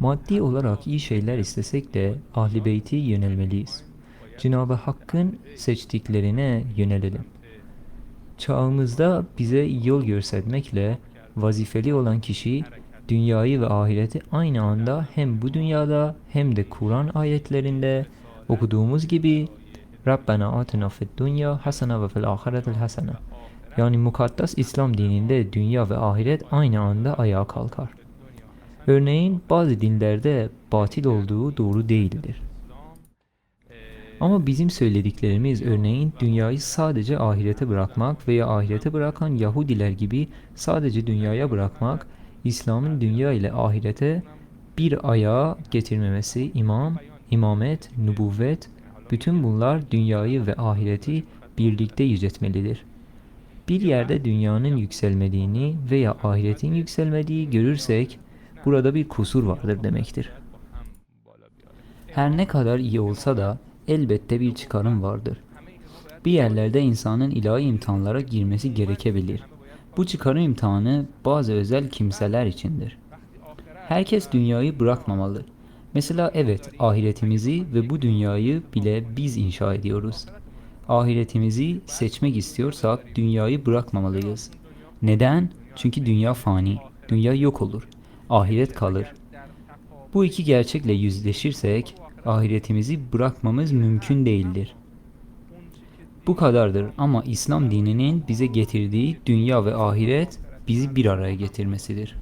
Maddi olarak iyi şeyler istesek de Ahl-i Beyt'e yönelmeliyiz. Cenab-ı Hakk'ın seçtiklerine yönelelim. Çağımızda bize yol göstermekle vazifeli olan kişi dünyayı ve ahireti aynı anda hem bu dünyada hem de Kur'an ayetlerinde okuduğumuz gibi Rabbena atina fid dünya hasene ve fil ahiretil hasene yani mukaddes İslam dininde dünya ve ahiret aynı anda ayağa kalkar. Örneğin bazı dinlerde batil olduğu doğru değildir. Ama bizim söylediklerimiz örneğin dünyayı sadece ahirete bırakmak veya ahirete bırakan Yahudiler gibi sadece dünyaya bırakmak, İslam'ın dünya ile ahirete bir ayağa getirmemesi, imam, imamet, nübüvvet, bütün bunlar dünyayı ve ahireti birlikte yüceltmelidir. Bir yerde dünyanın yükselmediğini veya ahiretin yükselmediği görürsek burada bir kusur vardır demektir. Her ne kadar iyi olsa da elbette bir çıkarım vardır. Bir yerlerde insanın ilahi imtihanlara girmesi gerekebilir. Bu çıkarım imtihanı bazı özel kimseler içindir. Herkes dünyayı bırakmamalı. Mesela evet ahiretimizi ve bu dünyayı bile biz inşa ediyoruz. Ahiretimizi seçmek istiyorsak dünyayı bırakmamalıyız. Neden? Çünkü dünya fani. Dünya yok olur. Ahiret kalır. Bu iki gerçekle yüzleşirsek ahiretimizi bırakmamız mümkün değildir. Bu kadardır ama İslam dininin bize getirdiği dünya ve ahiret bizi bir araya getirmesidir.